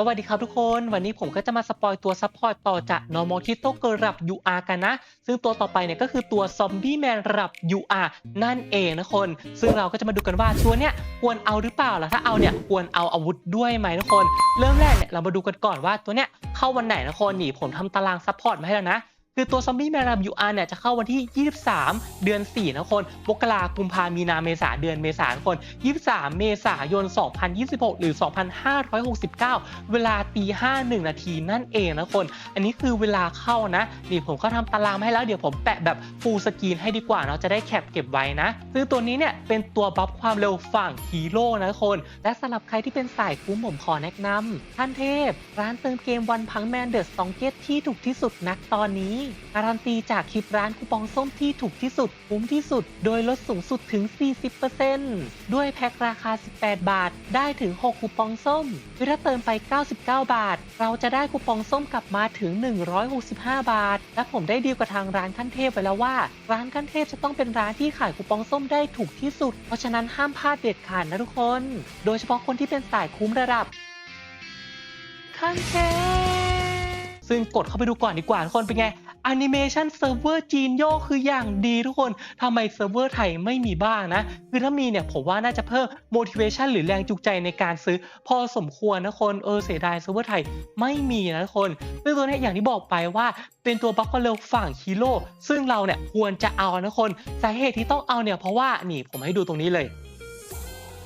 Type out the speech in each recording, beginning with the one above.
สวัสดีครับทุกคน วันนี้ผมก็จะมาสปอยตัวซัพพอร์ตต่อจาก Normal k i t o เกรับ UR กันนะ ซึ่งตัวต่อไปเนี่ยก็คือตัว Zombie Man รับ UR นั่นเองนะคน ซึ่งเราก็จะมาดูกันว่าตัวเนี้ยควรเอาหรือเปล่าล่ะถ้าเอาเนี่ยควรเอาอาวุธด้วยไหมทุกคน เริ่มแรกเนี่ยเรามาดูกันก่อนว่าตัวเนี้ยเข้าวันไหนนะคนนี่ผมทำตารางซัพพอร์ตมาให้แล้วนะ คือตัวซอมบี้แมรับ UR เนี่ยจะเข้าวันที่ 23 เดือน 4 นะคนมกรากุมภามีนาเมษาเดือนเมษาคน 23 เมษายน 2026 หรือ 2569 เวลาตี5 1 นาทีนั่นเองนะคน อันนี้คือเวลาเข้านะนี่ผมก็ทำตารางมาให้แล้วเดี๋ยวผมแปะแบบฟูลสกรีนให้ดีกว่าเนาะจะได้แคปเก็บไว้นะซึ่งตัวนี้เนี่ยเป็นตัวบัฟความเร็วฝั่งฮีโร่นะคน และสำหรับใครที่เป็นสายคุ้มผมขอแนะนำท่านเทพ ร้านเติมเกมวันพังแมนเดอร์สองเกตที่ถูกที่สุดนักตอนนี้การันตีจากคลิปร้านคูปองส้มที่ถูกที่สุดคุ้มที่สุด โดยลดสูงสุดถึง 40%ด้วยแพ็คราคา 18 บาท ได้ถึง 6 คูปองส้มคือถ้าเติมไป 99 บาท เราจะได้คูปองส้มกลับมาถึง 165 บาท และผมได้ดีลกับทางร้านขั้นเทพไปแล้วว่า ร้านขั้นเทพจะต้องเป็นร้านที่ขายคูปองส้มได้ถูกที่สุด เพราะฉะนั้นห้ามพลาดเด็ดขาดนะทุกคน โดยเฉพาะคนที่เป็นสายคุ้มระดับขั้นเทพซึ่งกดเข้าไปดูก่อนดีกว่าทุกคนเป็นไง อนิเมชันเซิร์ฟเวอร์จีนโยกคืออย่างดีทุกคนทำไมเซิร์ฟเวอร์ไทยไม่มีบ้างนะ คือถ้ามีเนี่ยผมว่าน่าจะเพิ่ม motivation หรือแรงจูงใจในการซื้อ พอสมควรนะคนเออเสียดายเซิร์ฟเวอร์ไทยไม่มีนะคนซึ่งตัวนี้อย่างที่บอกไปว่าเป็นตัวบัฟฟาโลฝั่งฮีโร่ซึ่งเราเนี่ยควรจะเอานะคนสาเหตุที่ต้องเอาเนี่ยเพราะว่านี่ผมให้ดูตรงนี้เลย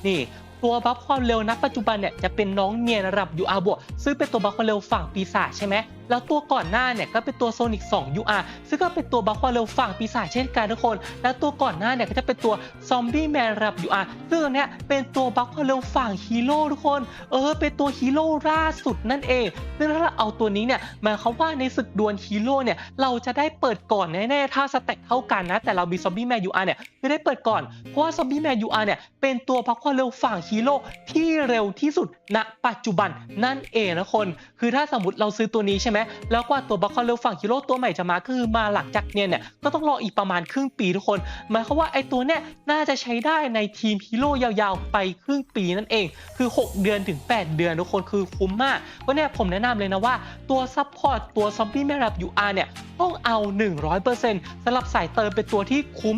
นี่ตัวบัฟความเร็วณปัจจุบันเนี่ยจะเป็นน้องเนียนระดับ UR บวกซึ่งเป็นตัวบัฟความเร็วฝั่งปีศาจใช่ไหมแล้วตัวก่อนหน้าเนี่ยก็เป็นตัวโซนิก2 UR ซึ่งก็เป็นตัวบัฟควาเร็วฝั่งปีศาจเช่นกันทุกคน แล้วตัวก่อนหน้าเนี่ยก็จะเป็นตัวซอมบี้แมนรับ UR ซึ่งตัวเนี้ยเป็นตัวบัฟควาเร็วฝั่งฮีโร่ทุกคน เออ เป็นตัวฮีโร่ล่าสุดนั่นเอง ซึ่งถ้าเราเอาตัวนี้เนี่ยหมายความว่าในศึกดวลฮีโร่เนี่ยเราจะได้เปิดก่อนแน่ๆถ้าสเต็กเท่ากันนะ แต่เรามีซอมบี้แมน UR เนี่ยไม่ได้เปิดก่อน เพราะว่าซอมบี้แมน UR เนี่ยเป็นตัวพักควาเร็วฝั่งฮีโร่ที่เร็วที่สุดณปัจจุบันนั่นเองนะคน คือถ้าสมมติเราซื้อตัวนี้ใช่ไหมแล้วกว่าตัวบัคความเร็วฝั่งฮีโร่ตัวใหม่จะมาคือมาหลังจากเนี่ยเนี่ยก็ต้องรออีกประมาณครึ่งปีทุกคนหมายความว่าไอ้ตัวเนี่ยน่าจะใช้ได้ในทีมฮีโร่ยาวๆ ไปครึ่งปีนั่นเอง คือ 6 เดือนถึง 8 เดือนทุกคนคือคุ้มมากเพราะเนี่ยผมแนะนำเลยนะว่าตัวซัพพอร์ตตัวซอมบี้แม่รับ UR เนี่ยต้องเอา 100%สำหรับสายเติมเป็นตัวที่คุ้ม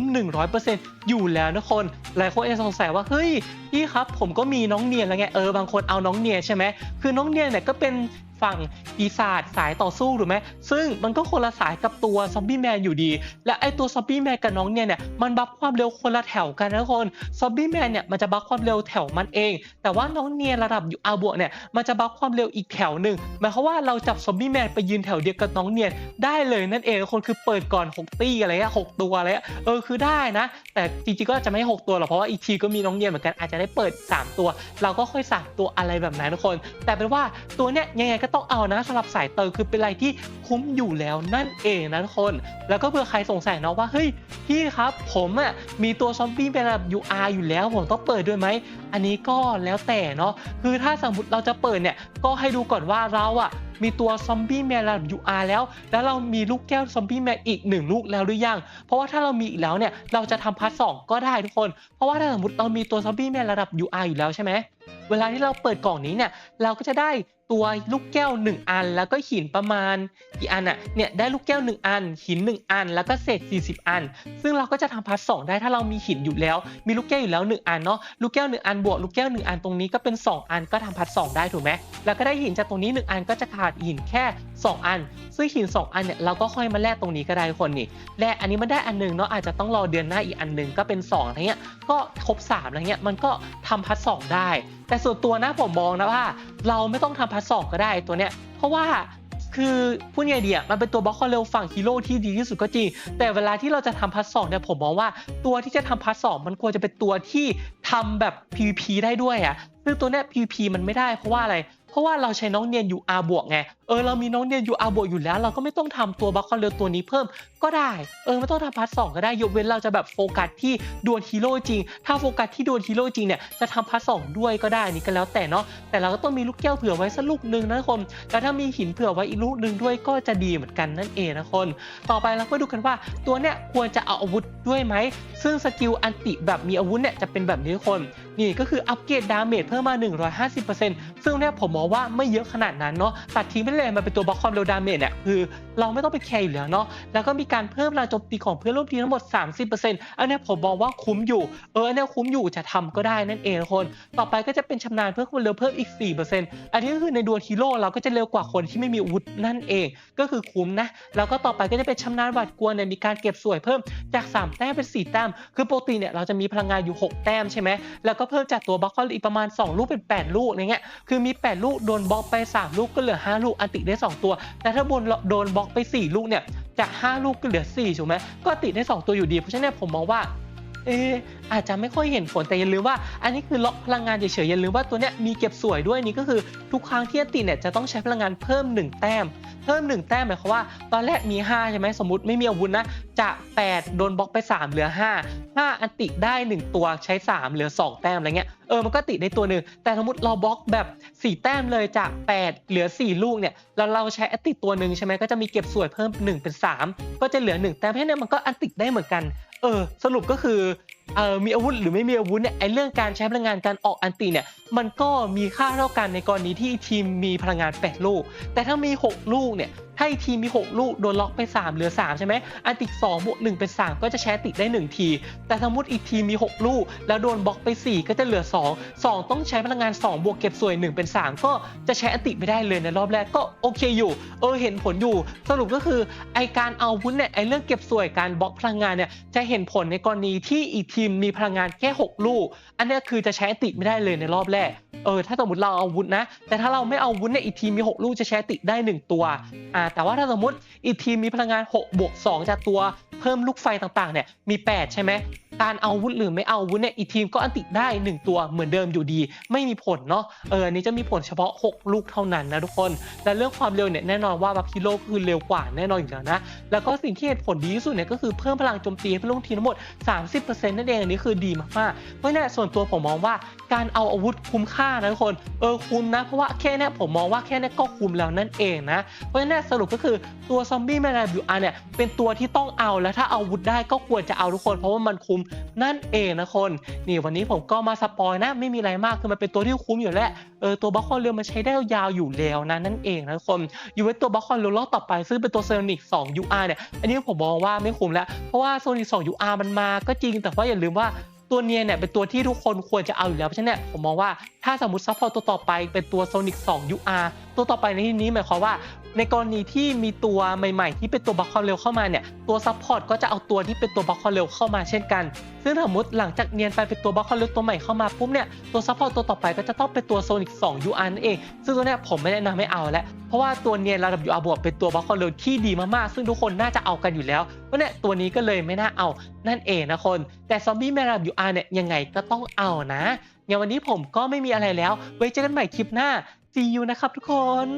100%อยู่แล้วนะคนหลายคนอาจจะสงสัยว่าเฮ้ยพี่ครับผมก็มีน้องเนียนแล้วไงเออบางคนเอาน้องเนียนใช่ไหมคือน้องเนียนเนี่ยก็เป็น ฝั่งปีศาจสายต่อสู้ถูกไหมซึ่งมันก็คนละสายกับตัวซอมบี้แมนอยู่ดี และไอตัวซอมบี้แมนกับน้องเนี่ยเนี่ยมันบัฟความเร็วคนละแถวกันนะคนซอมบี้แมนเนี่ยมันจะบัฟความเร็วแถวมันเอง แต่ว่าน้องเนียระดับอยู่อาบวกเนี่ยมันจะบัฟความเร็วอีกแถวหนึ่งหมายความว่าเราจับซอมบี้แมนไปยืนแถวเดียวกับน้องเนียนได้เลยนั่นเองทุกคนคือเปิดก่อน6ตี้อะไรเงี้ยหกตัวอะไรเงี้ยเออคือได้นะ แต่จริงๆก็จจะไม่6ตัวหรอกเพราะว่าอีกทีก็มีน้องเนียนเหมือนกันอาจจะได้เปิด 3 ตัว เราก็ค่อยสั่ตัวอะไรแบบนั้นทุกคน แต่เป็นว่าตัวเนี้ยยังไงก็ต้องเอานะสำหรับสายเติมคือเป็นอะไรที่คุ้มอยู่แล้วนั่นเองนะทุกคน แล้วก็เผื่อใครสงสัยเนาะว่าเฮ้ยพี่ครับผมอะมีตัวซอมบี้เป็นระดับ UR อยู่แล้วผมต้องเปิดด้วยไหมอันนี้ก็แล้วแต่เนาะคือถ้าสมมติเราจะเปิดเนี่ยก็ให้ดูก่อนว่าเราอะ มีตัวซอมบี้แมนระดับ UR แล้ว แล้วเรามีลูกแก้วซอมบี้แมนอีกหนึ่งลูกแล้วหรือยัง เพราะว่าถ้าเรามีอีกแล้วเนี่ยเราจะทำพาร์ทสองก็ได้ทุกคน เพราะว่าถ้าสมมติเรามีตัวซอมบี้แมนระดับ UR อยู่แล้วใช่ไหมเวลาที่เราเปิดกล่องนี้เนี่ยเราก็จะได้ตัวลูกแก้ว 1 อัน แล้วก็หินประมาณกี่อันอะเนี่ยได้ลูกแก้ว 1 อัน หิน 1 อัน แล้วก็เศษ 40 อัน ซึ่งเราก็จะทำพาร์ทสองได้ถ้าเรามีหินอยู่แล้ว มีลูกแก้วอยู่แล้ว 1 อันเนาะลูกแก้ว 1 อันบวกลูกแก้ว 1 อันตรงนี้ก็เป็น 2 อันก็ทำพาร์ทสได้ถูกไหมแล้วก็ได้หินจากตรงนี้ 1 อันก็จะขาดหินแค่ 2 อัน ซึ่งหิน 2 อันเนี่ยเราก็ค่อยมาแลกตรงนี้ก็ได้คนนี่แลกอันนี้มันได้อันหนึงเนาะอาจจะต้องรอเดือนหน้าอีกอันหนึงก็เป็น2อะไรเงี้ยก็ครบ3อะไรเงี้ยมันก็ทำพาร์ทสองได้ แต่ส่วนตัวนะผมมองนะว่า เราไม่ต้องทำพาร์ทสองก็ได้ตัวเนี้ยเพราะว่าคือพูดไงดีอะมันเป็นตัวบล็อกคอเร็วฝั่งฮีโร่ที่ดีที่สุดก็จริง แต่เวลาที่เราจะทำพาร์ทสองเนี่ยผมมองว่าตัวที่จะทำพาร์ทสองมันควรจะเป็นตัวที่ทำแบบ PVP ได้ด้วยอะซึ่งตัวเนี้ย PVP มันไม่ได้เพราะว่าอะไร ราะว่าเราใช้น้องเนียน UR บวกไง เออเรามีน้องเนียน UR บวกอยู่แล้ว เราก็ไม่ต้องทำตัวบัคคอนเรลตัวนี้เพิ่มก็ได้ เออไม่ต้องทำพาร์ทสองก็ได้ยกเว้นเราจะแบบโฟกัสที่ดวลฮีโร่จริง ถ้าโฟกัสที่ดวลฮีโร่จริงเนี่ยจะทำพาร์ทสองด้วยก็ได้นี่ก็แล้วแต่เนาะแต่เราก็ต้องมีลูกแก้วเผื่อไว้สักลูกหนึ่งนะทุกคนแล้วถ้ามีหินเผื่อไว้อีกลูกหนึ่งด้วยก็จะดีเหมือนกันนั่นเองนะคน ต่อไปเราก็ดูกันว่าตัวเนี้ยควรจะเอาอาวุธด้วยไหมซึ่งสกิลอันติแบบมีอาวุธเนี่ยจะเป็นแบบนี้คน นี่ก็คืออัปเกรดดาเมจเพิ่มมา 150%ซึ่งเนี่ยผมมองว่าไม่เยอะขนาดนั้นเนาะตัดทิ้งไปเลยมันเป็นตัวบล็อกความเร็วดาเมจเนี่ยคือเราไม่ต้องไปแคร์อยู่แล้วเนาะแล้วก็มีการเพิ่มแรงโจมตีของเพื่อนร่วมทีมทั้งหมด 30%อันนี้ผมมองว่าคุ้มอยู่เอออันนี้คุ้มอยู่จะทำก็ได้นั่นเองคนต่อไปก็จะเป็นชำนาญเพิ่มความเร็วเพิ่มอีก 4%อันนี้ก็คือในดวลฮีโร่เราก็จะเร็วกว่าคนที่ไม่มีอาวุธนั่นเองก็คือคุ้มนะแล้วก็ต่อไปก็จะเป็นชำนาญหวาดกลัวเนี่ยมีการเก็บสวยเพิ่มจาก 3 แต้มเป็น 4 แต้มคือปกติเนี่ยเราจะมีพลังงานอยู่ 6 แต้มใช่ไหมแล้วก็เพิ่มจากตัวบล็อกคอลอีกประมาณ 2 ลูกเป็น 8 ลูกอะไรเงี้ยคือมี 8 ลูกโดนบล็อกไป 3 ลูกก็เหลือ 5 ลูกอันติได้ 2 ตัว แต่ถ้าบนโดนบล็อกไป 4 ลูกเนี่ยจาก 5 ลูกก็เหลือ4ถูกไหมก็ติได้ 2 ตัวอยู่ดีเพราะฉะนั้นผมมองว่า เอออาจจะไม่ค่อยเห็นผลแต่อย่าลืมว่า อันนี้คือล็อกพลังงานเฉยๆอย่าลืมว่าตัวเนี้ยมีเก็บสวยด้วยนี่ก็คือทุกครั้งที่อันติเนี่ยจะต้องใช้พลังงานเพิ่ม 1 แต้ม เพิ่ม 1 แต้มหมายความว่า ตอนแรกมี 5 ใช่ไหมสมมติไม่มีอาวุธนะจาก8โดนบล็อกไป 3 เหลือ 5 5 อันติได้ 1 ตัวใช้ 3 เหลือ 2 แต้มอะไรเงี้ยเออมันก็ติได้ตัวหนึ่งแต่สมมติเราบล็อกแบบ 4 แต้มเลยจาก 8 เหลือ 4 ลูกเนี่ยแล้วเราใช้อันติตัวหนึ่งใช่ไหมก็จะมีเก็บสวยเพิ่ม 1 เป็น 3 ก็จะเหลือ 1 แต้มเพราะนั้นมันก็อันติได้เหมือนกัน เออ สรุปก็คือ เออมีอาวุธหรือไม่มีอาวุธเนี่ยไอเรื่องการใช้พลังงานการออกอันติเนี่ยมันก็มีค่าเท่ากันในกรณีที่ทีมมีพลังงาน 8 ลูก แต่ถ้ามี 6 ลูกเนี่ยถ้าทีมมี 6 ลูกโดนล็อกไป 3 เหลือ 3 ใช่ไหมอันติ2บวก1เป็น 3 ก็จะใช้ติได้ 1 ที แต่สมมติอีกทีมมี 6 ลูก แล้วโดนบล็อกไป 4 ก็จะเหลือ 2 2 ต้องใช้พลังงาน 2 บวกเก็บส่วน1เป็น 3 ก็จะใช้อันติไม่ได้เลยในรอบแรกก็โอเคอยู่ เออเห็นผลอยู่ สรุปก็คือไอการเอาวุ้นเนี่ยไอเรื่องเก็บส่วนการบล็อกพลังงานเนี่ยจะเห็นผลในกรณีที่อีกทีมมีพลังงานแค่6ลูก อันนี้คือจะใช้ติไม่ได้เลยในรอบแรก เออถ้าสมมติเราเอาวุ้นนะ แต่ถ้าเราไม่เอาวุ้นเนี่ยอีกทีมมี 6 ลูกจะใช้ติได้ 1 ตัว อ่าแต่ว่าถ้าสมมติอีกทีมมีพลังงาน6บวก2จากตัวเพิ่มลูกไฟต่างๆเนี่ยมี 8 ใช่ไหม การเอาวุธหรือไม่เอาวุธเนี่ยอีกทีมก็อันติได้ 1 ตัวเหมือนเดิมอยู่ดี ไม่มีผลเนาะเออนี้จะมีผลเฉพาะ 6 ลูกเท่านั้นนะทุกคน และเรื่องความเร็วเนี่ยแน่นอนว่าบัฟฮิโร่คือเร็วกว่าแน่นอนอยู่แล้วนะ แล้วก็สิ่งที่เหตุผลดีที่สุดเนี่ยก็คือเพิ่มพลังโจมตีให้ผู้ลงทีมทั้งหมด 30%นั่นเองอันนี้คือดีมากๆเพราะนั้นส่วนตัวผมมองว่าการเอาอาวุธคุ้มค่านะทุกคนเออคุ้มนะเพราะว่าแค่เนี้ยผมมองว่าแค่เนี้ยก็คุ้มแล้วนั่นเองนะเพราะนั้นสรุปก็คือตัวซอมบี้แมนบิวอาร์เนี่ยเป็นตัวที่ต้องเอาแล้วถ้าอาวุธได้ก็ควรจะเอาทุกคน เพราะว่ามันคุ้มนั่นเองนะคน นี่วันนี้ผมก็มาสปอยนะ ไม่มีอะไรมากคือมันเป็นตัวที่คุ้มอยู่แล้วเออตัวบัคคอนเรือมันใช้ได้ยาวอยู่แล้วนะนั่นเองนะคนอยู่ไว้ตัวบัคคอนเรือรอบต่อไปซึ่งเป็นตัวเซอร์นิก2 UR เนี่ยอันนี้ผมมองว่าไม่คุ้มแล้วเพราะว่าโซนิก2 UR มันมาก็จริงแต่ว่าอย่าลืมว่าตัวเนียเนี่ยเป็นตัวที่ทุกคนควรจะเอาอยู่แล้วเพราะฉะนั้นเนี่ยผมมองว่าถ้าสมมติซัพพอร์ตตัวต่อไปเป็นตัว Sonic 2 UR ตัวต่อไปในที่นี้หมายความว่า ในกรณีที่มีตัวใหม่ๆ ที่เป็นตัวบัคคอนเร็วเข้ามาเนี่ยตัวซัพพอร์ตก็จะเอาตัวที่เป็นตัวบัคคอนเร็วเข้ามาเช่นกัน ซึ่งสมมติหลังจากเนียนไปเป็นตัวบัคคอนเร็วตัวใหม่เข้ามาปุ๊บเนี่ยตัวซัพพอร์ตตัวต่อไปก็จะต้องเป็นตัว Sonic 2 UR นั่นเอง ซึ่งตัวเนี้ยผมไม่แนะนำให้เอาแล้วเพราะว่าตัวเนียนระดับ UR บวกเป็นตัวบัคคอนเร็วที่ดีมากๆซึ่งทุกคนน่าจะเอากันอยู่แล้วเพราะเนี่ยตัวนี้ก็เลยไม่น่าเอานั่นเองนะคน แต่ซอมบี้แมนระดับ UR เนี่ยยังไงก็ต้องเอานะอย่างวันนี้ผมก็ไม่มีอะไรแล้ว ไว้เจอกันใหม่คลิปหน้า See you นะครับทุกคน